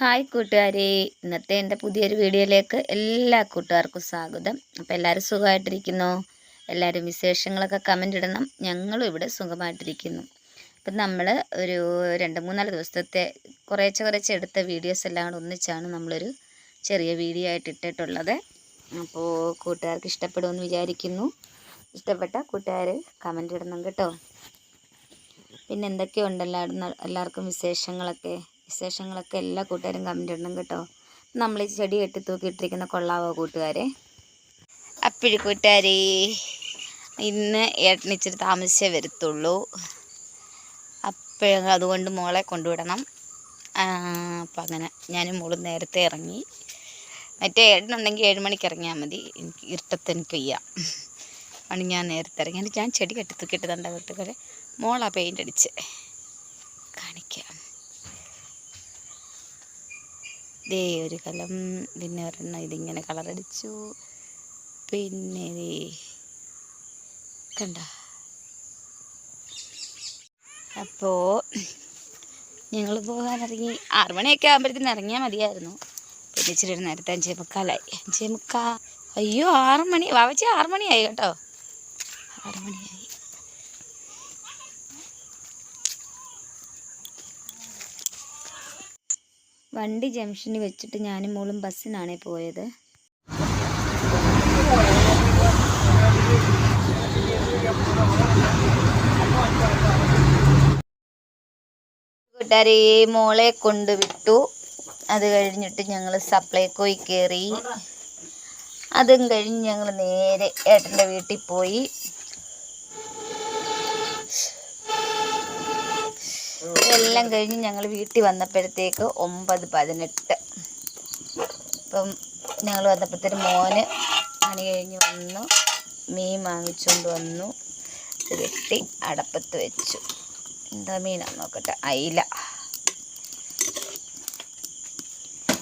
Hi കൂട്ടുകാരെ. ഇന്നത്തെ എന്റെ പുതിയൊരു വീഡിയോയിലേക്ക് എല്ലാ കൂട്ടുകാർക്കും സ്വാഗതം. അപ്പോൾ എല്ലാവരും സുഖമായിട്ടിരിക്കുന്നു? എല്ലാവരും വിശേഷങ്ങളൊക്കെ കമന്റ് ഇടണം. ഞങ്ങളും ഇവിടെ സുഖമായിട്ടിരിക്കുന്നു. അപ്പം നമ്മൾ ഒരു രണ്ട് മൂന്നാൽ ദിവസത്തെ കുറേശ്ശെ കുറേശ്ശെ എടുത്ത വീഡിയോസ് എല്ലാം കൂടെ ഒന്നിച്ചാണ് നമ്മളൊരു ചെറിയ വീഡിയോ ആയിട്ട് ഇട്ടിട്ടുള്ളത്. അപ്പോൾ കൂട്ടുകാർക്ക് ഇഷ്ടപ്പെടുമെന്ന് വിചാരിക്കുന്നു. ഇഷ്ടപ്പെട്ട കൂട്ടുകാർ കമന്റ് ഇടണം കേട്ടോ. പിന്നെ എന്തൊക്കെയുണ്ട് എല്ലാവരും എല്ലാവർക്കും വിശേഷങ്ങളൊക്കെ? വിശേഷങ്ങളൊക്കെ എല്ലാ കൂട്ടുകാരും കമന്റ് ഇടണം കേട്ടോ. നമ്മൾ ഈ ചെടി കെട്ടി തൂക്കിയിട്ടിരിക്കുന്ന കൊള്ളാവോ കൂട്ടുകാരെ? അപ്പോഴും കൂട്ടുകാരെ ഇന്ന് ഏട്ടനിച്ചിരി താമസിച്ചേ വരത്തുള്ളൂ. അപ്പോഴും അതുകൊണ്ട് മോളെ കൊണ്ടുവിടണം. അപ്പം അങ്ങനെ ഞാനും മോളും നേരത്തെ ഇറങ്ങി. മറ്റേ ഏട്ടനുണ്ടെങ്കിൽ ഏഴ് മണിക്ക് ഇറങ്ങിയാൽ മതി. എനിക്ക് ഇരുട്ടത്ത് എനിക്ക് വയ്യാം. അതുകൊണ്ട് ഞാൻ നേരത്തെ ഇറങ്ങി. ഞാൻ ചെടി കെട്ടി തൂക്കിയിട്ടതുണ്ട് മോളാ പെയിന്റ് അടിച്ച്. കാണിക്കാം. ദേ ഒരു കലം പിന്നെ ഒരെണ്ണം ഇതിങ്ങനെ കളറടിച്ചു. പിന്നെ ദേ കണ്ട? അപ്പോൾ ഞങ്ങൾ പോകാനിറങ്ങി ആറുമണിയൊക്കെ ആകുമ്പോഴത്തേന് ഇറങ്ങിയാൽ മതിയായിരുന്നു. പിന്നെ ഇച്ചിരി ഒരു നേരത്തെ അഞ്ചേ മുക്കാലായി. അഞ്ചേ മുക്കാ. അയ്യോ ആറുമണി വാവച്ചി ആറ് മണിയായി കേട്ടോ. ആറ് വണ്ടി ജംഗ്ഷനിൽ വെച്ചിട്ട് ഞാനും മോളും ബസ്സിനാണേ പോയത്. കൂട്ടുകാരെ മോളെ കൊണ്ടുവിട്ടു അത് കഴിഞ്ഞിട്ട് ഞങ്ങൾ സപ്ലൈക്കോയി കയറി. അതും കഴിഞ്ഞ് ഞങ്ങൾ നേരെ ഏട്ടന്റെ വീട്ടിൽ പോയി. ഇതെല്ലാം കഴിഞ്ഞ് ഞങ്ങൾ വീട്ടിൽ വന്നപ്പോഴത്തേക്ക് ഒമ്പത് പതിനെട്ട്. ഇപ്പം ഞങ്ങൾ വന്നപ്പോഴത്തേന് മോന് പണി കഴിഞ്ഞ് വന്നു. മീൻ വാങ്ങിച്ചുകൊണ്ട് വന്നു. വെട്ടി അടപ്പത്ത് വെച്ചു. എന്താ മീനാണ് നോക്കട്ടെ. അയില.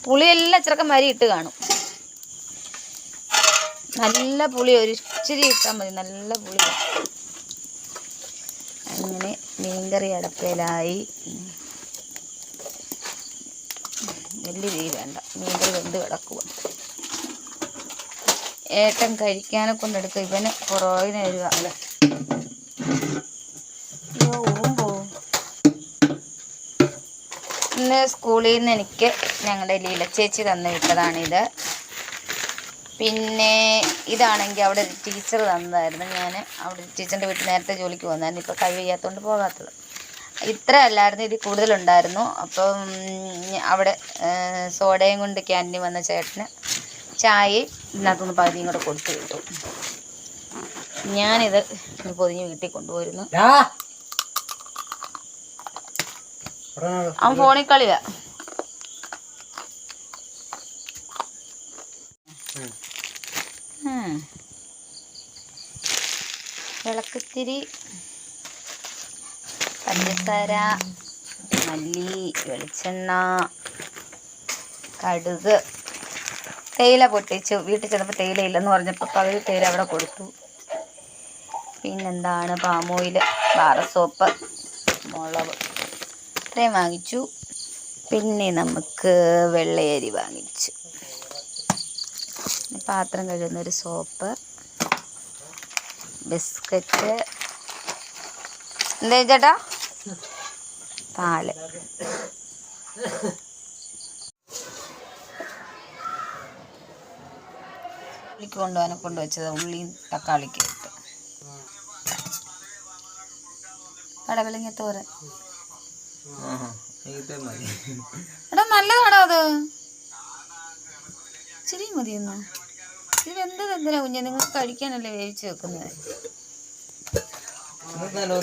പുളിയെല്ലാം ചെറുക്കം വരി ഇട്ട് കാണും. നല്ല പുളി ഒരു ഇച്ചിരി ഇട്ടാൽ മതി. നല്ല പുളി. അങ്ങനെ മീൻകറി അടപ്പയിലായി വലിയ തീ വേണ്ട. മീൻകറി വെന്ത് കിടക്കുക ഏട്ടൻ കഴിക്കാനെ കൊണ്ടെടുക്കുക ഇവന് പുറകിന് വരിക അല്ലേ ഇന്ന് സ്കൂളിൽ നിന്ന് എനിക്ക് ഞങ്ങളുടെ ലീല ചേച്ചി തന്നു വിട്ടതാണിത്. പിന്നെ ഇതാണെങ്കിൽ അവിടെ ഒരു ടീച്ചർ തന്നതായിരുന്നു ഞാൻ. അവിടെ ടീച്ചറിന്റെ വീട്ടിൽ നേരത്തെ ജോലിക്ക് പോകുന്നതായിരുന്നു. ഇപ്പോൾ കൈ വയ്യാത്തതുകൊണ്ട് പോകാത്തത്. ഇത്ര അല്ലായിരുന്നു ഇതിൽ കൂടുതലുണ്ടായിരുന്നു. അപ്പം അവിടെ സോഡയും കൊണ്ട് ക്യാന്റീൻ വന്ന ചേട്ടന് ചായ ഇതിനകത്തുനിന്ന് പകുതിയും കൂടെ കൊടുത്തു വിട്ടു. ഞാനിത് പൊതിഞ്ഞ് വീട്ടിൽ കൊണ്ടുപോയിരുന്നു. അവൻ ഫോണിൽ കളിയാ. വിളക്കുത്തിരി പഞ്ചസാര മല്ലി വെളിച്ചെണ്ണ കടുക്. തേയില പൊട്ടിച്ചു. വീട്ടിൽ ചെന്നപ്പോൾ തേയില ഇല്ലെന്ന് പറഞ്ഞപ്പോൾ പകുതി തേയില അവിടെ കൊടുത്തു. പിന്നെന്താണ്? പാമോയിൽ ബാറ സോപ്പ് മുളക്. ഇത്രയും വാങ്ങിച്ചു. പിന്നെ നമുക്ക് വെള്ളയരി വാങ്ങിച്ചു. പാത്രം കഴുകുന്നൊരു സോപ്പ്. ബിസ്ക്കറ്റ്. എന്താ ചേട്ടാ? പാൽ. ഉള്ളിക്ക് കൊണ്ടുപോകാനെ കൊണ്ടുവച്ചത് ഉള്ളിയും തക്കാളിക്ക് ഇട്ട്. കടവലിങ്ങ തോരൻ നല്ലതാണോ അത്? ശരി മതിയെന്നോ? ഇത് വെന്തത് എന്തിനാ കുഞ്ഞെ? നിങ്ങൾക്ക് കഴിക്കാനല്ലേ വേവിച്ച് വെക്കുന്നത്.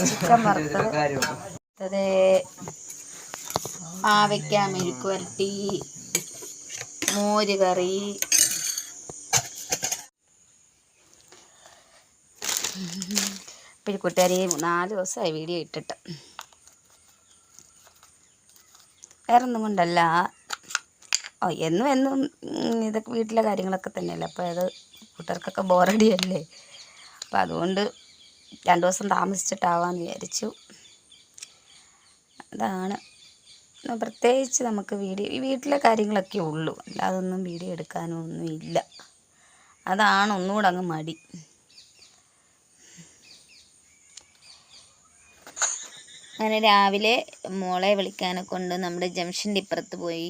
ചിക്കൻ വറുത്തത്. പാവയ്ക്ക മെഴുക്ക് വരട്ടി മോര് കറി. പിന്നെ കൂട്ടുകാരി നാല് ദിവസമായി വീഡിയോ ഇട്ടിട്ട്. വേറൊന്നും കൊണ്ടല്ല. ഓ എന്നും എന്നും ഇതൊക്കെ വീട്ടിലെ കാര്യങ്ങളൊക്കെ തന്നെയല്ലേ? അപ്പോൾ അത് കൂട്ടുകാർക്കൊക്കെ ബോറടിയല്ലേ? അപ്പോൾ അതുകൊണ്ട് രണ്ട് ദിവസം താമസിച്ചിട്ടാവാമെന്ന് വിചാരിച്ചു. അതാണ്. പ്രത്യേകിച്ച് നമുക്ക് വീഡിയോ ഈ വീട്ടിലെ കാര്യങ്ങളൊക്കെ ഉള്ളൂ. അല്ലാതൊന്നും വീഡിയോ എടുക്കാനോ ഒന്നും ഇല്ല. അതാണ് ഒന്നുകൂടെ അങ്ങ് മടി. അങ്ങനെ രാവിലെ മോളെ വിളിക്കാനെ കൊണ്ട് നമ്മുടെ ജംഗ്ഷന്റെ ഇപ്പുറത്ത് പോയി.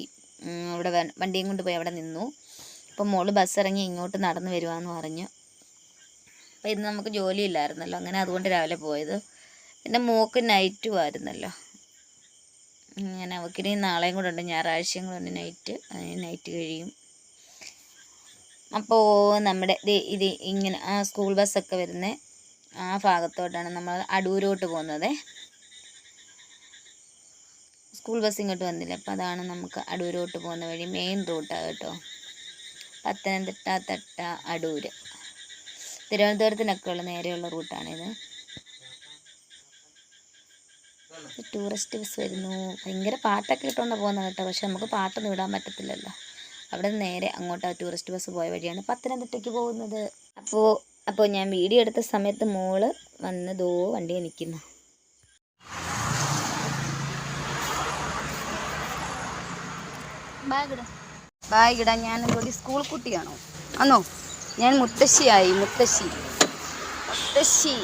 അവിടെ വണ്ടിയും കൊണ്ട് പോയി അവിടെ നിന്നു. അപ്പം മോൾ ബസ് ഇറങ്ങി ഇങ്ങോട്ട് നടന്നു വരുവാന്ന് പറഞ്ഞു. അപ്പം ഇന്ന് നമുക്ക് ജോലിയില്ലായിരുന്നല്ലോ അങ്ങനെ അതുകൊണ്ട് രാവിലെ പോയത്. പിന്നെ മോക്ക് നൈറ്റും ആയിരുന്നല്ലോ. അങ്ങനെ അവക്കിനി നാളെയും കൂടെ ഉണ്ട് ഞായറാഴ്ചയും കൂടെ ഉണ്ട് നൈറ്റ് നൈറ്റ് കഴിയും. അപ്പോൾ നമ്മുടെ ഇത് ഇങ്ങനെ ആ സ്കൂൾ ബസ്സൊക്കെ വരുന്ന ആ ഭാഗത്തോട്ടാണ് നമ്മൾ അടൂരോട്ട് പോകുന്നത്. സ്കൂൾ ബസ് ഇങ്ങോട്ട് വന്നില്ല. അപ്പോൾ അതാണ് നമുക്ക് അടൂരോട്ട് പോകുന്ന വഴി മെയിൻ റൂട്ടാണ് കേട്ടോ. പത്തനംതിട്ട തട്ട അടൂര് തിരുവനന്തപുരത്തിനൊക്കെ ഉള്ള നേരെയുള്ള റൂട്ടാണിത് ടൂറിസ്റ്റ് ബസ് വരുന്നു. ഭയങ്കര പാട്ടൊക്കെ ഇട്ടുകൊണ്ട് പോകുന്നത് കേട്ടോ. പക്ഷെ നമുക്ക് പാട്ടൊന്നും ഇടാൻ പറ്റത്തില്ലല്ലോ. അവിടെ നേരെ അങ്ങോട്ട് ടൂറിസ്റ്റ് ബസ് പോയ വഴിയാണ് പത്തനംതിട്ടയ്ക്ക് പോകുന്നത്. അപ്പോൾ അപ്പോൾ ഞാൻ വീഡിയോ എടുത്ത സമയത്ത് മോൾ വന്ന് ദോ നിൽക്കുന്നു. ബാഗ് ഇടാൻ ഞാൻ ഒരു സ്കൂൾ കുട്ടിയാണോ? ആണോ ഞാൻ മുത്തശ്ശിയായി മുത്തശ്ശി. മുത്തശ്ശി.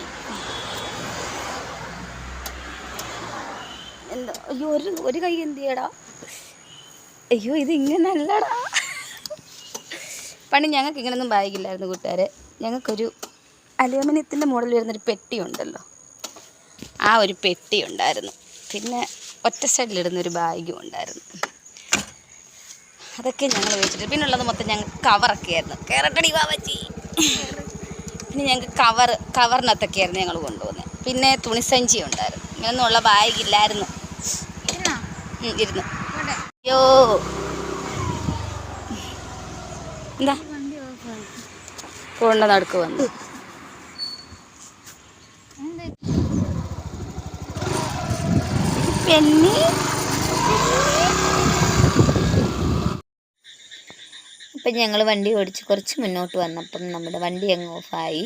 എന്താ? അയ്യോ ഒരു ഒരു കൈ എന്ത് ചെയ്യടാ? അയ്യോ ഇത് ഇങ്ങനെ അല്ലടാ പണ്ട് ഞങ്ങൾക്ക് ഇങ്ങനൊന്നും ബാഗില്ലായിരുന്നു കൂട്ടുകാരെ. ഞങ്ങൾക്കൊരു അലൂമിനിയത്തിന്റെ മോഡൽ വരുന്നൊരു പെട്ടി ഉണ്ടല്ലോ. ആ ഒരു പെട്ടി ഉണ്ടായിരുന്നു. പിന്നെ ഒറ്റ സൈഡിലിടുന്നൊരു ബാഗും ഉണ്ടായിരുന്നു. അതൊക്കെ ഞങ്ങൾ വെച്ചിട്ട്. പിന്നെ ഉള്ളത് മൊത്തം ഞങ്ങൾക്ക് കവറൊക്കെ ആയിരുന്നു കയറട്ടടി വാവച്ചി പിന്നെ ഞങ്ങൾക്ക് കവർ കവറിനകത്തൊക്കെ ആയിരുന്നു ഞങ്ങൾ കൊണ്ടുപോകുന്നത് പിന്നെ തുണിസഞ്ചി ഉണ്ടായിരുന്നു. ഇങ്ങനൊന്നും ഉള്ള ബാഗ് ഇല്ലായിരുന്നു. ഇരുന്നു? അയ്യോ. എന്താ? കൊണ്ട നടക്ക് വന്നു. പെണ്ണി? അപ്പം ഞങ്ങൾ വണ്ടി ഓടിച്ച് കുറച്ച് മുന്നോട്ട് വന്നപ്പം നമ്മുടെ വണ്ടി അങ്ങ് ഓഫായി.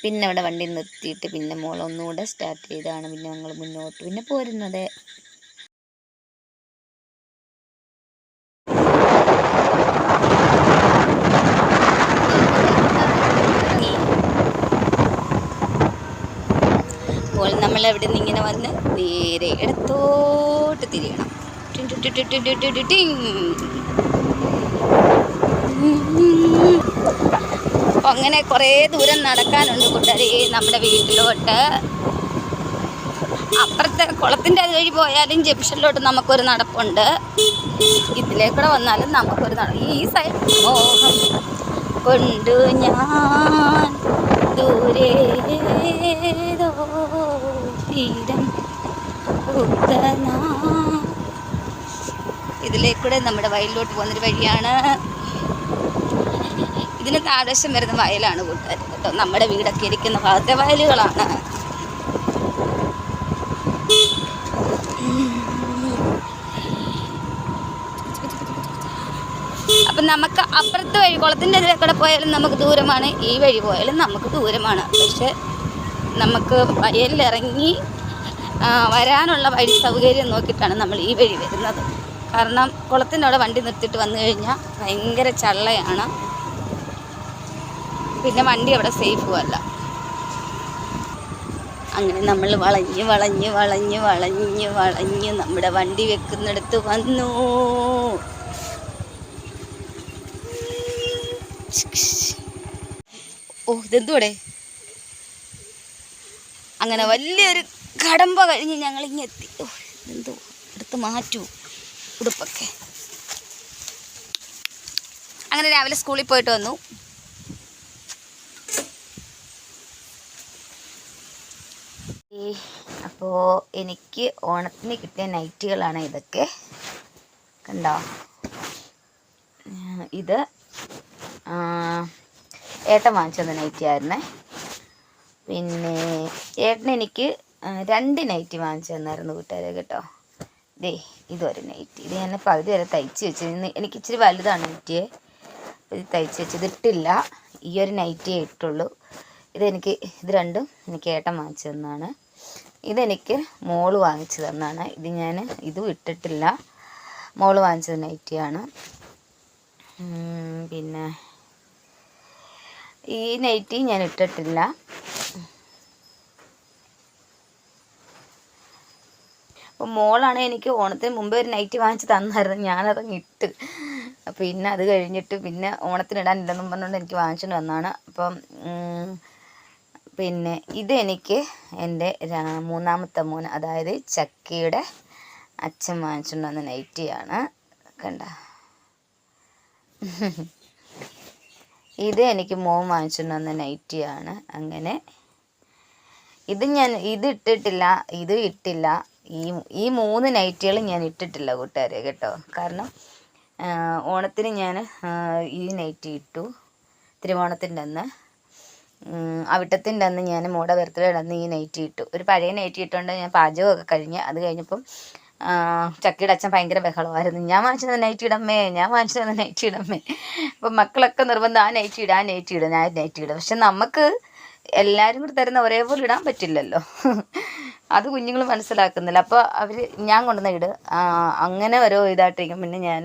പിന്നെ അവിടെ വണ്ടി നിർത്തിയിട്ട് പിന്നെ മോൾ ഒന്നുകൂടെ സ്റ്റാർട്ട് ചെയ്താണ്. പിന്നെ ഞങ്ങൾ മുന്നോട്ട്. പിന്നെ പോരുന്നത്. അപ്പോൾ നമ്മൾ അവിടെ നിന്ന് ഇങ്ങനെ വന്ന് നേരെ ഇടത്തോട്ട് തിരിയണം. ടിൻ. അങ്ങനെ കുറേ ദൂരം നടക്കാനുണ്ട് കൂട്ടുകാരി നമ്മുടെ വീട്ടിലോട്ട്. അപ്പുറത്തെ കുളത്തിന്റെ അത് വഴി പോയാലും ജംഗ്ഷനിലോട്ട് നമുക്കൊരു നടപ്പുണ്ട്. ഇതിലേക്കൂടെ വന്നാലും നമുക്കൊരു നട ഈ സൈഡ് മോഹം കൊണ്ടു ഞാൻ ദൂരേതോ തീരം ഇതിലേക്കൂടെ നമ്മുടെ വയലിലോട്ട് പോകുന്നൊരു വഴിയാണ് ഇതിന് താഴേശം വരുന്ന വയലാണ് കൂട്ടുകാർ. കേട്ടോ നമ്മുടെ വീടൊക്കെ ഇരിക്കുന്ന ഭാഗത്തെ വയലുകളാണ്. അപ്പം നമുക്ക് അപ്പുറത്തെ വഴി കുളത്തിന്റെ ഇതിലേക്കൂടെ പോയാലും നമുക്ക് ദൂരമാണ്. ഈ വഴി പോയാലും നമുക്ക് ദൂരമാണ്. പക്ഷെ നമുക്ക് വയലിലിറങ്ങി വരാനുള്ള വഴി സൗകര്യം നോക്കിയിട്ടാണ് നമ്മൾ ഈ വഴി വരുന്നത്. കാരണം കുളത്തിന്റെ അവിടെ വണ്ടി നിർത്തിയിട്ട് വന്നു കഴിഞ്ഞാൽ ഭയങ്കര ചള്ളയാണ്. പിന്നെ വണ്ടി അവിടെ സേഫും അല്ല. അങ്ങനെ നമ്മൾ വളഞ്ഞ് വളഞ്ഞ് വളഞ്ഞ് വളഞ്ഞ് വളഞ്ഞ് നമ്മുടെ വണ്ടി വെക്കുന്നിടത്ത് വന്നു. ഓ ഇതെന്തൂടെ അങ്ങനെ വലിയൊരു കടമ്പ കഴിഞ്ഞ് ഞങ്ങൾ ഇങ്ങെത്തി ഓ എന്തോ എടുത്ത് മാറ്റൂ ഉടുപ്പൊക്കെ. അങ്ങനെ രാവിലെ സ്കൂളിൽ പോയിട്ട് വന്നു. അപ്പോൾ എനിക്ക് ഓണത്തിന് കിട്ടിയ നൈറ്റുകളാണ് ഇതൊക്കെ. കണ്ടോ? ഇത് ഏട്ടൻ വാങ്ങിച്ചത് നൈറ്റി ആയിരുന്നേ. പിന്നെ ഏട്ടൻ എനിക്ക് രണ്ട് നൈറ്റി വാങ്ങിച്ചു തന്നായിരുന്നു കൂട്ടുകാരെ കേട്ടോ. ദേ ഇതൊരു നൈറ്റി. ഇത് ഞാൻ പകുതി വരെ തയ്ച്ച് വെച്ചിരുന്നു എനിക്ക് ഇച്ചിരി വലുതാണ് നൈറ്റിയെ ഇത് തയ്ച്ച് വെച്ചത് ഇട്ടില്ല. ഈ ഒരു നൈറ്റിയേ ഇട്ടുള്ളൂ. ഇതെനിക്ക് ഇത് രണ്ടും എനിക്ക് ഏട്ടൻ വാങ്ങിച്ചു തന്നതാണ് ഇതെനിക്ക് മോൾ വാങ്ങിച്ചു തന്നാണ്. ഇത് ഞാൻ ഇതും ഇട്ടിട്ടില്ല. മോൾ വാങ്ങിച്ചത് നൈറ്റിയാണ് പിന്നെ ഈ നൈറ്റി ഞാൻ ഇട്ടിട്ടില്ല. അപ്പോൾ മോളാണ് എനിക്ക് ഓണത്തിന് മുമ്പേ ഒരു നൈറ്റി വാങ്ങിച്ച് തന്നായിരുന്നു. ഞാനതങ്ങ് ഇട്ട്. പിന്നെ അത് കഴിഞ്ഞിട്ട് പിന്നെ ഓണത്തിന് ഇടാനില്ലെന്നും പറഞ്ഞുകൊണ്ട് എനിക്ക് വാങ്ങിച്ചുകൊണ്ട് വന്നതാണ് അപ്പം പിന്നെ ഇതെനിക്ക് എന്റെ മൂന്നാമത്തെ മോൻ അതായത് ചക്കിയുടെ അച്ഛൻ വാങ്ങിച്ചുകൊണ്ട് വന്ന നൈറ്റിയാണ് കണ്ട? ഇത് എനിക്ക് മോൻ വാങ്ങിച്ചുകൊണ്ട് വന്ന നൈറ്റിയാണ് അങ്ങനെ ഇത് ഞാൻ ഇത് ഇട്ടിട്ടില്ല ഇത് ഇട്ടില്ല. ഈ ഈ മൂന്ന് നൈറ്റികൾ ഞാൻ ഇട്ടിട്ടില്ല കൂട്ടുകാരെ കേട്ടോ. കാരണം ഓണത്തിന് ഞാൻ ഈ നൈറ്റി ഇട്ടു. തിരുവോണത്തിന്റെ അന്ന്. അവിട്ടത്തിന്റെ അന്ന് ഞാൻ മോടെ ബർത്ത്ഡേയുടെ അന്ന് ഈ നൈറ്റി ഇട്ടു. ഒരു പഴയ നൈറ്റി ഇട്ടുകൊണ്ട് ഞാൻ പാചകമൊക്കെ കഴിഞ്ഞ് അത് കഴിഞ്ഞപ്പം ചക്കിയുടെ അച്ഛൻ ഭയങ്കര ബഹളമായിരുന്നു. ഞാൻ വാങ്ങിച്ചത് നൈറ്റി ഇടമ്മേ ഞാൻ വാങ്ങിച്ചത് നൈറ്റി ഇടമ്മേ. അപ്പം മക്കളൊക്കെ നിർബന്ധം ആ നൈറ്റി ഇടാൻ നൈറ്റി ഇടാം ഞാൻ നൈറ്റി ഇടും. പക്ഷെ നമുക്ക് എല്ലാവരും കൂടി തരുന്ന ഒരേപോലെ ഇടാൻ പറ്റില്ലല്ലോ. അത് കുഞ്ഞുങ്ങൾ മനസ്സിലാക്കുന്നില്ല. അപ്പോൾ അവർ ഞാൻ കൊണ്ടുവന്ന ഇട്. അങ്ങനെ ഓരോ ഇതായിട്ടിരിക്കും. പിന്നെ ഞാൻ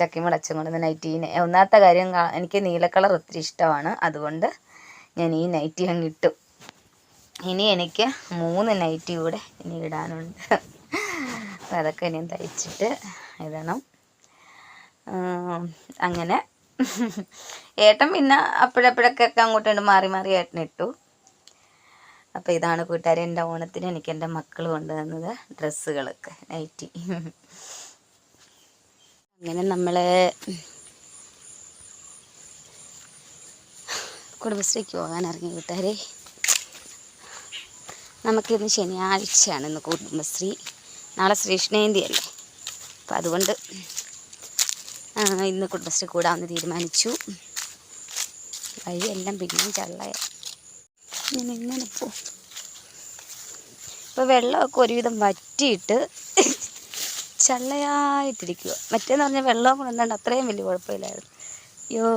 ചക്കിമുളച്ചും അച്ഛൻ കൊണ്ടുവന്ന നൈറ്റീനെ ഒന്നാമത്തെ കാര്യം എനിക്ക് നീല കളർ ഒത്തിരി ഇഷ്ടമാണ്. അതുകൊണ്ട് ഞാൻ ഈ നൈറ്റി അങ്ങ് ഇട്ടു. ഇനി എനിക്ക് മൂന്ന് നൈറ്റി കൂടെ ഇനി ഇടാനുണ്ട്. അതൊക്കെ ഇനി തയ്ച്ചിട്ട് ഇടണം. അങ്ങനെ. ഏട്ടൻ പിന്നെ അപ്പോഴപ്പോഴൊക്കെ അങ്ങോട്ടും മാറി മാറി ഏട്ടൻ ഇട്ടു. അപ്പോൾ ഇതാണ് കൂട്ടുകാരെ എന്റെ ഓണത്തിന് എനിക്ക് എന്റെ മക്കൾ കൊണ്ടുവന്നത് ഡ്രസ്സുകളൊക്കെ നൈറ്റി അങ്ങനെ നമ്മൾ കുടുംബശ്രീക്ക് പോകാൻ ഇറങ്ങി കൂട്ടുകാരെ. നമുക്കിന്ന് ശനിയാഴ്ചയാണ് ഇന്ന് കുടുംബശ്രീ. നാളെ ശ്രീകൃഷ്ണജയന്തി അല്ലേ അപ്പം അതുകൊണ്ട് ഇന്ന് കുടുംബശ്രീ കൂടാമെന്ന് തീരുമാനിച്ചു. വഴിയെല്ലാം പിന്നെയും ചള്ളയ. ഇങ്ങനെ ഇങ്ങനെ പോ. ഇപ്പോൾ വെള്ളമൊക്കെ ഒരുവിധം വറ്റിയിട്ട് ചള്ളയായിട്ടിരിക്കുക മറ്റേന്ന് പറഞ്ഞാൽ വെള്ളം കൊണ്ടുവന്നാണ്ട് അത്രയും വലിയ കുഴപ്പമില്ലായിരുന്നു. അയ്യോ.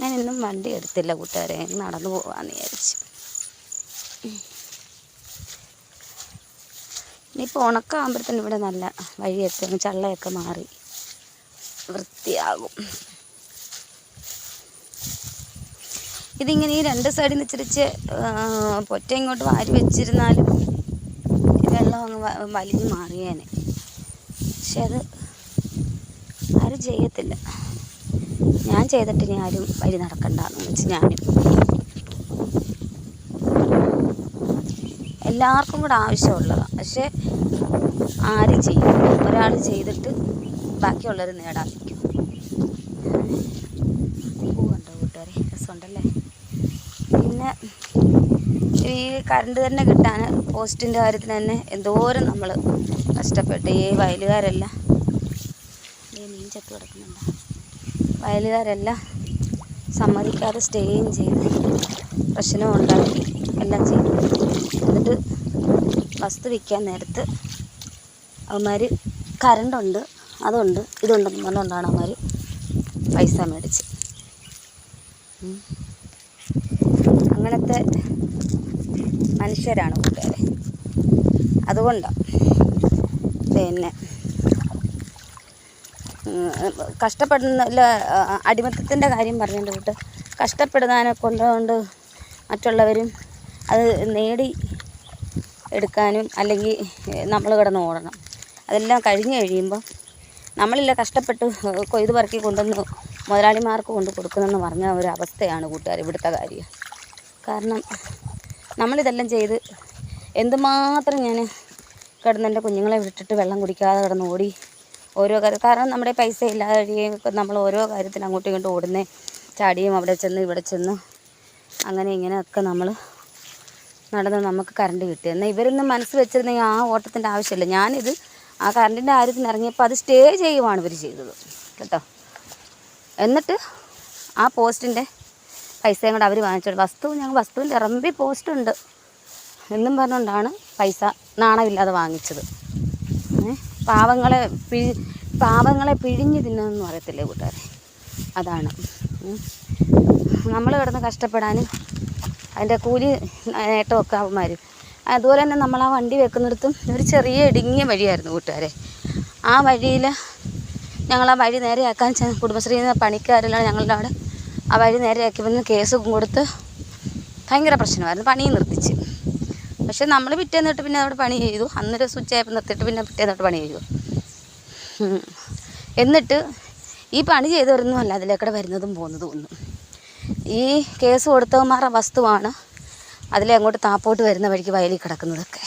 ഞാൻ ഇന്നും വണ്ടി എടുത്തില്ല കൂട്ടുകാരെ. നടന്നു പോകാമെന്ന് വിചാരിച്ചു. ഇനിയിപ്പോൾ ഉണക്കാകുമ്പോഴത്തേനും ഇവിടെ നല്ല വഴിയൊക്കെ ചള്ളയൊക്കെ മാറി വൃത്തിയാകും. ഇതിങ്ങനെ ഈ രണ്ട് സൈഡിൽ നിന്ന് ഇച്ചിരിച്ച് പൊറ്റ ഇങ്ങോട്ട് വാരി വെച്ചിരുന്നാലും വെള്ളം അങ്ങ് വലിഞ്ഞ് മാറിയേനെ. പക്ഷെ അത് ആരും ചെയ്യത്തില്ല. ഞാൻ ചെയ്തിട്ട് ഇനി ആരും വഴി നടക്കണ്ടെന്ന് വെച്ച് ഞാനും എല്ലാവർക്കും കൂടെ ആവശ്യമുള്ളതാണ് പക്ഷേ ആരും ചെയ്യും ഒരാൾ ചെയ്തിട്ട് ബാക്കിയുള്ളവർ നേടാതിരിക്കും. പൂവുണ്ടോ കൂട്ടുകാരെ. രസമുണ്ടല്ലേ? പിന്നെ ഈ കറണ്ട് തന്നെ കിട്ടാൻ പോസ്റ്റിന്റെ കാര്യത്തിന് തന്നെ എന്തോരം നമ്മൾ കഷ്ടപ്പെട്ട് ഈ വയലുകാരെല്ലാം ഈ മീൻ ചത്ത് കിടക്കുന്നുണ്ട്. വയലുകാരെല്ലാം സമ്മതിക്കാതെ സ്റ്റേയും ചെയ്ത് പ്രശ്നവും ഉണ്ടാക്കി എല്ലാം ചെയ്തു. എന്നിട്ട് വസ്തു വിൽക്കാൻ നേരത്ത് അവന്മാർ കറണ്ടുണ്ട് അതുണ്ട് ഇതുണ്ടെന്ന് പറഞ്ഞുകൊണ്ടാണ് അവന്മാർ പൈസ മേടിച്ച് അങ്ങനത്തെ മനുഷ്യരാണ് കൂട്ടുകാരെ. അതുകൊണ്ടാണ് പിന്നെ കഷ്ടപ്പെടുന്ന അടിമത്തത്തിന്റെ കാര്യം പറഞ്ഞതിന്റെ കൂട്ട് കഷ്ടപ്പെടുന്നതിനെ കൊണ്ടുകൊണ്ട് മറ്റുള്ളവരും അത് നേടി എടുക്കാനും അല്ലെങ്കിൽ നമ്മൾ കിടന്ന് ഓടണം. അതെല്ലാം കഴിഞ്ഞ് കഴിയുമ്പോൾ നമ്മളില്ല കഷ്ടപ്പെട്ട് കൊയ്ത് പറക്കി കൊണ്ടുവന്ന് മുതലാളിമാർക്ക് കൊണ്ട് കൊടുക്കുന്നെന്ന് പറഞ്ഞ ഒരു അവസ്ഥയാണ് കൂട്ടുകാർ ഇവിടുത്തെ കാര്യം. കാരണം നമ്മളിതെല്ലാം ചെയ്ത് എന്തുമാത്രം ഞാൻ കിടന്ന് എന്റെ കുഞ്ഞുങ്ങളെ വിട്ടിട്ട് വെള്ളം കുടിക്കാതെ കിടന്ന് ഓടി ഓരോ കാര്യം. കാരണം നമ്മുടെ പൈസ ഇല്ലാതെ കഴിയുമ്പോൾ നമ്മൾ ഓരോ കാര്യത്തിന് അങ്ങോട്ടും ഇങ്ങോട്ടും ഓടുന്നേ. ചാടിയും അവിടെ ചെന്ന് ഇവിടെ ചെന്ന് അങ്ങനെ ഇങ്ങനെയൊക്കെ നമ്മൾ നടന്ന് നമുക്ക് കറണ്ട് കിട്ടി. എന്നാൽ ഇവരൊന്നും മനസ്സ് വെച്ചിരുന്നെങ്കിൽ ആ ഓട്ടത്തിന്റെ ആവശ്യമില്ല. ഞാനിത് ആ കറണ്ടിന്റെ കാര്യത്തിന് ഇറങ്ങിയപ്പോൾ അത് സ്റ്റേ ചെയ്യുവാണ് ഇവർ ചെയ്തത്. കേട്ടോ? എന്നിട്ട് ആ പോസ്റ്റിന്റെ പൈസയും കൂടെ അവർ വാങ്ങിച്ചോളൂ വസ്തു ഞങ്ങൾ വസ്തു ഇറമ്പി പോസ്റ്റുണ്ട് എന്നും പറഞ്ഞുകൊണ്ടാണ് പൈസ നാണമില്ലാതെ വാങ്ങിച്ചത്? പാവങ്ങളെ പിഴി പാവങ്ങളെ പിഴിഞ്ഞ് തിന്നതെന്ന് പറയത്തില്ലേ കൂട്ടുകാരെ? അതാണ്. നമ്മൾ കിടന്ന് കഷ്ടപ്പെടാനും അതിന്റെ കൂലി നേട്ടമൊക്കെ അവന്മാർ അതുപോലെ തന്നെ നമ്മൾ ആ വണ്ടി വെക്കുന്നിടത്തും ഒരു ചെറിയ ഇടുങ്ങിയ വഴിയായിരുന്നു കൂട്ടുകാരെ. ആ വഴിയിൽ ഞങ്ങൾ ആ വഴി നേരെയാക്കാൻ കുടുംബശ്രീ പണിക്കാരെല്ലാം ഞങ്ങളുടെ അവിടെ ആ വഴി നേരെയാക്കിയപ്പോൾ കേസ് കൊടുത്ത് ഭയങ്കര പ്രശ്നമായിരുന്നു. പണിയും നിർത്തിച്ച്. പക്ഷെ നമ്മൾ പിറ്റേന്ന് തൊട്ട് പിന്നെ അവിടെ പണി ചെയ്തു. അന്നൊരു സ്വിച്ച് ആയപ്പോൾ നിർത്തിയിട്ട് പിന്നെ പിറ്റേന്ന് തൊട്ട് പണി ചെയ്തു. എന്നിട്ട് ഈ പണി ചെയ്തവരൊന്നും അല്ല അതിലേക്കൂടെ വരുന്നതും പോകുന്നതും ഒന്നും. ഈ കേസ് കൊടുത്തവന്മാരുടെ വസ്തുവാണ് അതിലെ അങ്ങോട്ട് താപ്പോട്ട് വരുന്ന വഴിക്ക് വയലിൽ കിടക്കുന്നതൊക്കെ.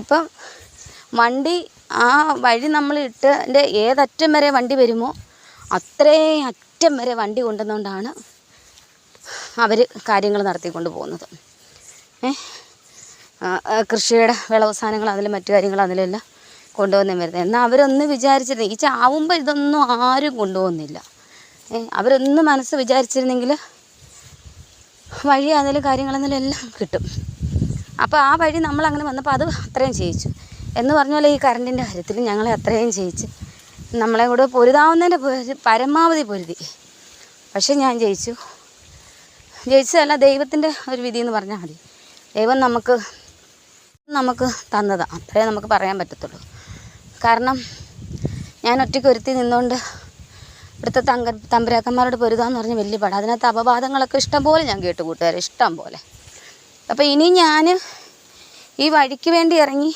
ഇപ്പം വണ്ടി ആ വഴി നമ്മൾ ഇട്ടതിന്റെ ഏതറ്റം വരെ വണ്ടി വരുമോ അത്രയും അറ്റം വരെ വണ്ടി കൊണ്ടുവന്നുകൊണ്ടാണ് അവർ കാര്യങ്ങൾ നടത്തിക്കൊണ്ട് പോകുന്നത്. കൃഷിയുടെ വിളവസാനങ്ങൾ അതിലും മറ്റു കാര്യങ്ങൾ അതിലെല്ലാം കൊണ്ടുവന്നേ വരുന്നത്. എന്നാൽ അവരൊന്നും വിചാരിച്ചിരുന്നു ഈ ചാവുമ്പോൾ ഇതൊന്നും ആരും കൊണ്ടുപോകുന്നില്ല. അവരൊന്ന് മനസ്സ് വിചാരിച്ചിരുന്നെങ്കിൽ വഴി അതിലും കാര്യങ്ങളെന്നിലും എല്ലാം കിട്ടും. അപ്പോൾ ആ വഴി നമ്മളങ്ങനെ വന്നപ്പോൾ അത് അത്രയും ചെയ്യിച്ചു. എന്ന് പറഞ്ഞ പോലെ ഈ കറണ്ടിന്റെ കാര്യത്തിൽ ഞങ്ങളെ അത്രയും ചെയ്യിച്ച് നമ്മളെ കൂടെ പൊരുതാവുന്നതിന്റെ പരമാവധി പൊരുതി. പക്ഷെ ഞാൻ ജയിച്ചു. ജയിച്ചതല്ല ദൈവത്തിന്റെ ഒരു വിധി എന്ന് പറഞ്ഞാൽ മതി. ദൈവം നമുക്ക് നമുക്ക് തന്നതാണ് അത്രേ നമുക്ക് പറയാൻ പറ്റത്തുള്ളൂ. കാരണം ഞാൻ ഒറ്റയ്ക്ക് ഒരുത്തി നിന്നുകൊണ്ട് ഇവിടുത്തെ തങ്ക തമ്പുരാക്കന്മാരോട് പൊരുതാന്ന് പറഞ്ഞ് വലിയ പടം. അതിനകത്ത് അപവാദങ്ങളൊക്കെ ഇഷ്ടം പോലെ ഞാൻ കേട്ടു കൂട്ടുകാർ ഇഷ്ടം പോലെ. അപ്പോൾ ഇനി ഞാൻ ഈ വഴിക്ക് വേണ്ടി ഇറങ്ങി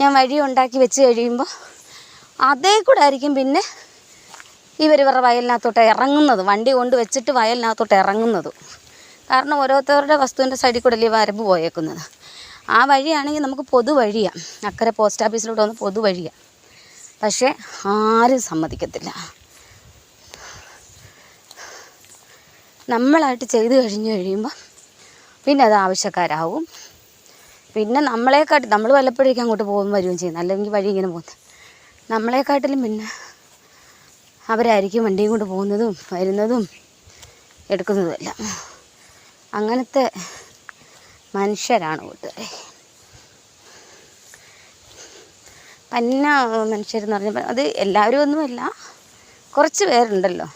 ഞാൻ വഴി ഉണ്ടാക്കി വെച്ച് കഴിയുമ്പോൾ അതേ കൂടെ ആയിരിക്കും പിന്നെ ഇവർ ഇവരുടെ വയലിനകത്തോട്ട് ഇറങ്ങുന്നത്. വണ്ടി കൊണ്ട് വെച്ചിട്ട് വയലിനകത്തോട്ട് ഇറങ്ങുന്നത്. കാരണം ഓരോരുത്തരുടെ വസ്തുവിന്റെ സൈഡിൽ കൂടെ അല്ലേ വരമ്പ് പോയേക്കുന്നത്. ആ വഴിയാണെങ്കിൽ നമുക്ക് പൊതുവഴിയാണ് അക്കരെ പോസ്റ്റ് ഓഫീസിലൂടെ വന്ന് പൊതുവഴിയാണ് പക്ഷേ ആരും സമ്മതിക്കത്തില്ല. നമ്മളായിട്ട് ചെയ്ത് കഴിഞ്ഞ് കഴിയുമ്പോൾ പിന്നെ അത് ആവശ്യക്കാരാവും. പിന്നെ നമ്മളെക്കാട്ടി നമ്മൾ വല്ലപ്പോഴേക്കും അങ്ങോട്ട് പോകും വരികയും ചെയ്യുന്നത് അല്ലെങ്കിൽ വഴി ഇങ്ങനെ പോകുന്നത് നമ്മളെക്കാട്ടിലും പിന്നെ അവരായിരിക്കും വണ്ടിയും കൊണ്ട് പോകുന്നതും വരുന്നതും എടുക്കുന്നതും എല്ലാം അങ്ങനത്തെ മനുഷ്യരാണ് കൂട്ടുകാരെ. പന്ന മനുഷ്യരെന്ന് പറഞ്ഞപ്പോൾ അത് എല്ലാവരും ഒന്നുമല്ല കുറച്ച് പേരുണ്ടല്ലോ.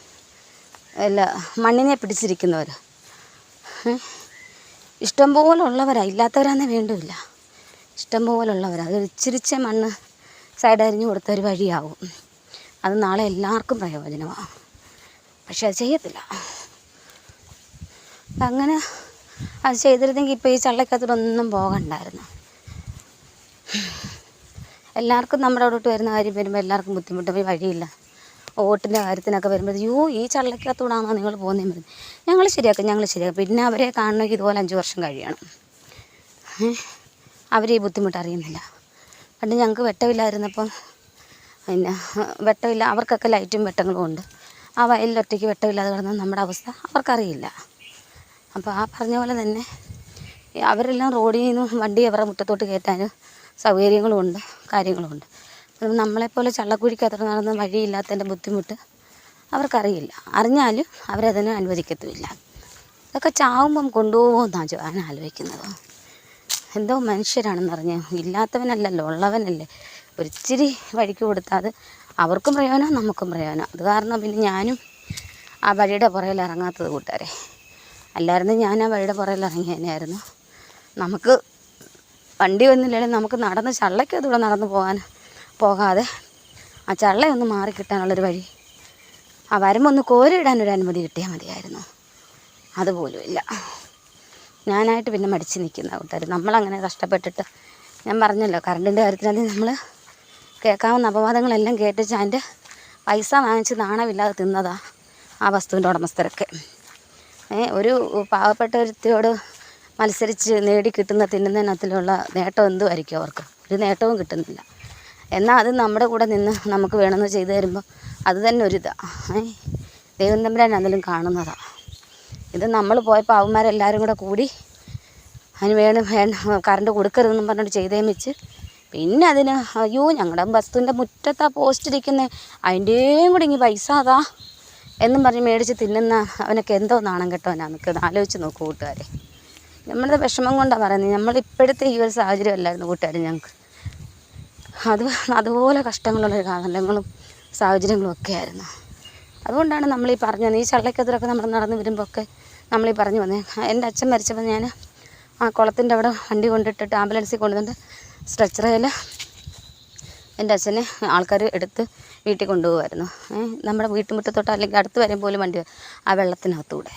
അല്ല മണ്ണിനെ പിടിച്ചിരിക്കുന്നവർ ഇഷ്ടം പോലെ ഉള്ളവരാ ഇല്ലാത്തവരാന്നേ വേണ്ടുമില്ല. ഇഷ്ടം പോലെ ഉള്ളവരാ അത് ഇച്ചിരിച്ച മണ്ണ് സൈഡ് അരിഞ്ഞു കൊടുത്ത ഒരു വഴിയാവും. അത് നാളെ എല്ലാവർക്കും പ്രയോജനമാണ് പക്ഷെ അത് ചെയ്യത്തില്ല. അങ്ങനെ അത് ചെയ്തിരുന്നെങ്കിൽ ഇപ്പോൾ ഈ ചള്ളക്കകത്തോടൊന്നും പോകണ്ടായിരുന്നു. എല്ലാവർക്കും നമ്മുടെ അവിടോട്ട് വരുന്ന കാര്യം വരുമ്പോൾ എല്ലാവർക്കും ബുദ്ധിമുട്ട്. ഒരു വഴിയില്ല. ഓട്ടിന്റെ കാര്യത്തിനൊക്കെ വരുമ്പോൾ യോ ഈ ചള്ളക്കകത്തോടാണോ നിങ്ങൾ പോകുന്നതെന്ന് പറഞ്ഞു ഞങ്ങൾ ശരിയാക്കും ഞങ്ങൾ ശരിയാക്കും. പിന്നെ അവരെ കാണണമെങ്കിൽ ഇതുപോലെ അഞ്ച് വർഷം കഴിയണം. അവർ ഈ ബുദ്ധിമുട്ട് അറിയുന്നില്ല. പണ്ട് ഞങ്ങൾക്ക് വെട്ടമില്ലായിരുന്നപ്പം പിന്നെ വെട്ടമില്ല അവർക്കൊക്കെ ലൈറ്റും വെട്ടങ്ങളും ഉണ്ട്. ആ വയലിലൊറ്റയ്ക്ക് വെട്ടമില്ലാതെ കിടന്ന നമ്മുടെ അവസ്ഥ അവർക്കറിയില്ല. അപ്പോൾ ആ പറഞ്ഞ പോലെ തന്നെ അവരെല്ലാം റോഡിൽ നിന്നും വണ്ടി അവരുടെ മുറ്റത്തോട്ട് കയറ്റാനും സൗകര്യങ്ങളും ഉണ്ട് കാര്യങ്ങളും ഉണ്ട്. അത് നമ്മളെപ്പോലെ ചള്ളക്കുഴിക്കകത്തോട്ട് നടന്ന വഴിയില്ലാത്തതിന്റെ ബുദ്ധിമുട്ട് അവർക്കറിയില്ല. അറിഞ്ഞാലും അവരതിനെ അനുവദിക്കത്തുമില്ല. ഇതൊക്കെ ചാവുമ്പം കൊണ്ടുപോകുമെന്നാണ് ഞാൻ ആലോചിക്കുന്നത്. എന്തോ മനുഷ്യരാണെന്ന് അറിഞ്ഞ് ഇല്ലാത്തവനല്ലല്ലോ ഉള്ളവനല്ലേ. ഒരിച്ചിരി വഴിക്ക് കൊടുത്താൽ അത് അവർക്കും പ്രയോജനം നമുക്കും പ്രയോജനം. അത് കാരണം പിന്നെ ഞാനും ആ വഴിയുടെ പുറകിൽ ഇറങ്ങാത്തത് കൂട്ടുകാരെ. അല്ലായിരുന്നു ഞാൻ ആ വഴിയുടെ പുറകിൽ ഇറങ്ങിയതിനായിരുന്നു നമുക്ക് വണ്ടി വന്നില്ലെങ്കിലും നമുക്ക് നടന്ന് ചള്ളയ്ക്കതൂടെ നടന്ന് പോകാൻ പോകാതെ ആ ചള്ളയൊന്ന് മാറി കിട്ടാനുള്ളൊരു വഴി ആ വരുമ്പോൾ ഒന്ന് കോരിയിടാനൊരു അനുമതി കിട്ടിയാൽ മതിയായിരുന്നു. അതുപോലും ഇല്ല ഞാനായിട്ട് പിന്നെ മടിച്ച് നിൽക്കുന്ന കൂട്ടുകാർ നമ്മളങ്ങനെ കഷ്ടപ്പെട്ടിട്ട് ഞാൻ പറഞ്ഞല്ലോ കറണ്ടിന്റെ കാര്യത്തിനകത്ത് നമ്മൾ കേൾക്കാവുന്ന അപവാദങ്ങളെല്ലാം കേട്ടിച്ച് അതിന്റെ പൈസ വാങ്ങിച്ച് നാണമില്ലാതെ തിന്നതാ ആ വസ്തുവിന്റെ ഉടമസ്ഥരൊക്കെ. ഒരു പാവപ്പെട്ട ഒരുത്തിയോട് മത്സരിച്ച് നേടി കിട്ടുന്ന തിന്നുന്നതിനകത്തിലുള്ള നേട്ടം എന്തുമായിരിക്കും അവർക്ക്? ഒരു നേട്ടവും കിട്ടുന്നില്ല. എന്നാൽ അത് നമ്മുടെ കൂടെ നിന്ന് നമുക്ക് വേണമെന്ന് ചെയ്തു തരുമ്പോൾ അത് തന്നെ ഒരിതാണ് ദൈവം തമ്പുരാൻ അതിലും കാണുന്നതാണ് ഇത് നമ്മൾ പോയപ്പോൾ അവന്മാരെല്ലാവരും കൂടെ കൂടി അതിന് വേണം വേണ്ട കറണ്ട് കൊടുക്കരുതെന്നും പറഞ്ഞിട്ട് ചെയ്തേ വെച്ച് പിന്നെ അതിന് അയ്യോ ഞങ്ങളുടെ വസ്തുവിന്റെ മുറ്റത്താ പോസ്റ്റ് ഇരിക്കുന്നത് അതിന്റെയും കൂടി ഇങ്ങനെ പൈസ അതാ എന്നും പറഞ്ഞ് മേടിച്ച് തിന്നുന്ന അവനൊക്കെ എന്തോ നാണം കെട്ടവനാ. നിൽക്കുന്നത് ആലോചിച്ച് നോക്കൂ കൂട്ടുകാരെ. നമ്മളുടെ വിഷമം കൊണ്ടാണ് പറയുന്നത് നമ്മളിപ്പോഴത്തെ ഈ ഒരു സാഹചര്യം അല്ലായിരുന്നു കൂട്ടുകാർ ഞങ്ങൾക്ക് അത് അതുപോലെ കഷ്ടങ്ങളുള്ള കാലങ്ങളും സാഹചര്യങ്ങളും ഒക്കെ ആയിരുന്നു. അതുകൊണ്ടാണ് നമ്മൾ ഈ പറഞ്ഞത്. ഈ ചള്ളക്കെതിരൊക്കെ നമ്മൾ നടന്ന് വരുമ്പോൾ ഒക്കെ നമ്മൾ ഈ പറഞ്ഞു വന്നേ. എന്റെ അച്ഛൻ മരിച്ചപ്പോൾ ഞാൻ ആ കുളത്തിന്റെ അവിടെ വണ്ടി കൊണ്ടിട്ടിട്ട് ആംബുലൻസിൽ കൊണ്ടുവന്നിട്ട് സ്ട്രെച്ചറയിൽ എന്റെ അച്ഛനെ ആൾക്കാർ എടുത്ത് വീട്ടിൽ കൊണ്ടുപോകുമായിരുന്നു. നമ്മുടെ വീട്ടുമുറ്റത്തോട്ട് അല്ലെങ്കിൽ അടുത്ത് വരും പോലും വണ്ടി ആ വെള്ളത്തിനകത്തൂടെ.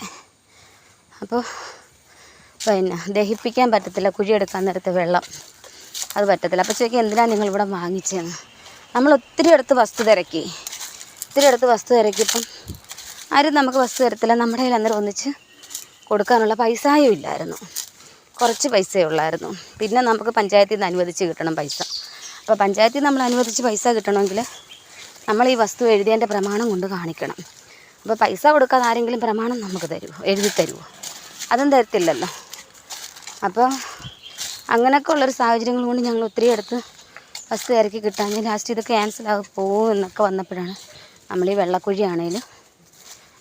അപ്പോൾ പിന്നെ ദഹിപ്പിക്കാൻ പറ്റത്തില്ല കുഴിയെടുക്കാൻ നേരത്തെ വെള്ളം. അത് പറ്റത്തില്ല. അപ്പോൾ ചോദിക്കുക എന്തിനാണ് നിങ്ങൾ ഇവിടെ വാങ്ങിച്ചതെന്ന്? നമ്മൾ ഒത്തിരി അടുത്ത് വസ്തു തിരക്കി. ഒത്തിരി അടുത്ത് വസ്തു തിരക്കിയപ്പം ആരും നമുക്ക് വസ്തു തരത്തില്ല. നമ്മുടെ കയ്യിൽ അന്നേരം ഒന്നിച്ച് കൊടുക്കാനുള്ള പൈസയും ഇല്ലായിരുന്നു. കുറച്ച് പൈസയേ ഉള്ളായിരുന്നു. പിന്നെ നമുക്ക് പഞ്ചായത്തിൽ നിന്ന് അനുവദിച്ച് കിട്ടണം പൈസ. അപ്പോൾ പഞ്ചായത്തിൽ നമ്മൾ അനുവദിച്ച് പൈസ കിട്ടണമെങ്കിൽ നമ്മൾ ഈ വസ്തു എഴുതിയതിന്റെ പ്രമാണം കൊണ്ട് കാണിക്കണം. അപ്പോൾ പൈസ കൊടുക്കാതെ ആരെങ്കിലും പ്രമാണം നമുക്ക് തരുമോ എഴുതി തരുമോ അതും തരത്തില്ലല്ലോ. അപ്പോൾ അങ്ങനെയൊക്കെ ഉള്ളൊരു സാഹചര്യങ്ങൾ കൊണ്ട് ഞങ്ങൾ ഒത്തിരി അടുത്ത് വസ്തു ഇറക്കി കിട്ടാൻ ലാസ്റ്റ് ഇത് ക്യാൻസലാകി പോകും എന്നൊക്കെ വന്നപ്പോഴാണ് നമ്മൾ ഈ വെള്ളക്കുഴിയാണേലും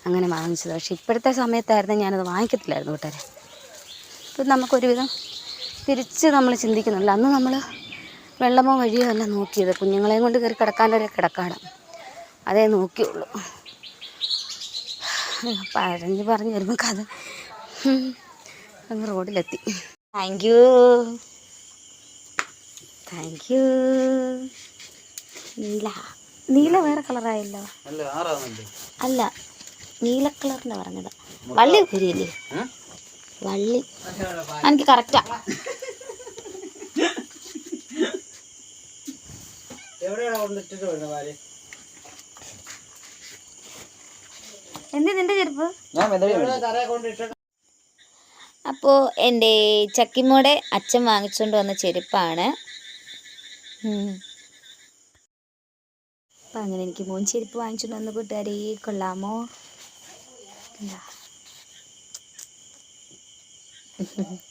അങ്ങനെ വാങ്ങിച്ചത്. പക്ഷേ ഇപ്പോഴത്തെ സമയത്തായിരുന്നു ഞാനത് വാങ്ങിക്കത്തില്ലായിരുന്നു കൂട്ടുകാരെ. ഇപ്പം നമുക്കൊരുവിധം തിരിച്ച് നമ്മൾ ചിന്തിക്കുന്നുണ്ട്. അന്ന് നമ്മൾ വെള്ളമോ വഴിയോ അല്ല നോക്കിയത്. കുഞ്ഞുങ്ങളെയും കൊണ്ട് കയറി കിടക്കാനൊരു കിടക്കാണ്. അതേ നോക്കിയുള്ളൂ. പറഞ്ഞ് പറഞ്ഞ് വരുമ്പോൾ കഥ അങ്ങ് റോഡിലെത്തി. Thank you thank you Neela. Neela വേറെ കളറായല്ലോ. അല്ല. നീല കളറിന്റെ പറഞ്ഞത്. വള്ളി കുരിയല്ലേ വള്ളി. എനിക്ക് കറക്റ്റാ എന്ത് നിന്റെ ചെരുപ്പ്? അപ്പോൾ എന്റെ ചക്കിമോടെ അച്ഛൻ വാങ്ങിച്ചുകൊണ്ട് വന്ന ചെരുപ്പാണ്. അപ്പം അങ്ങനെ എനിക്ക് മൂന്ന് ചെരുപ്പ് വാങ്ങിച്ചുകൊണ്ട് വന്ന കൂട്ടുകാരെ കൊള്ളാമോ? എന്താ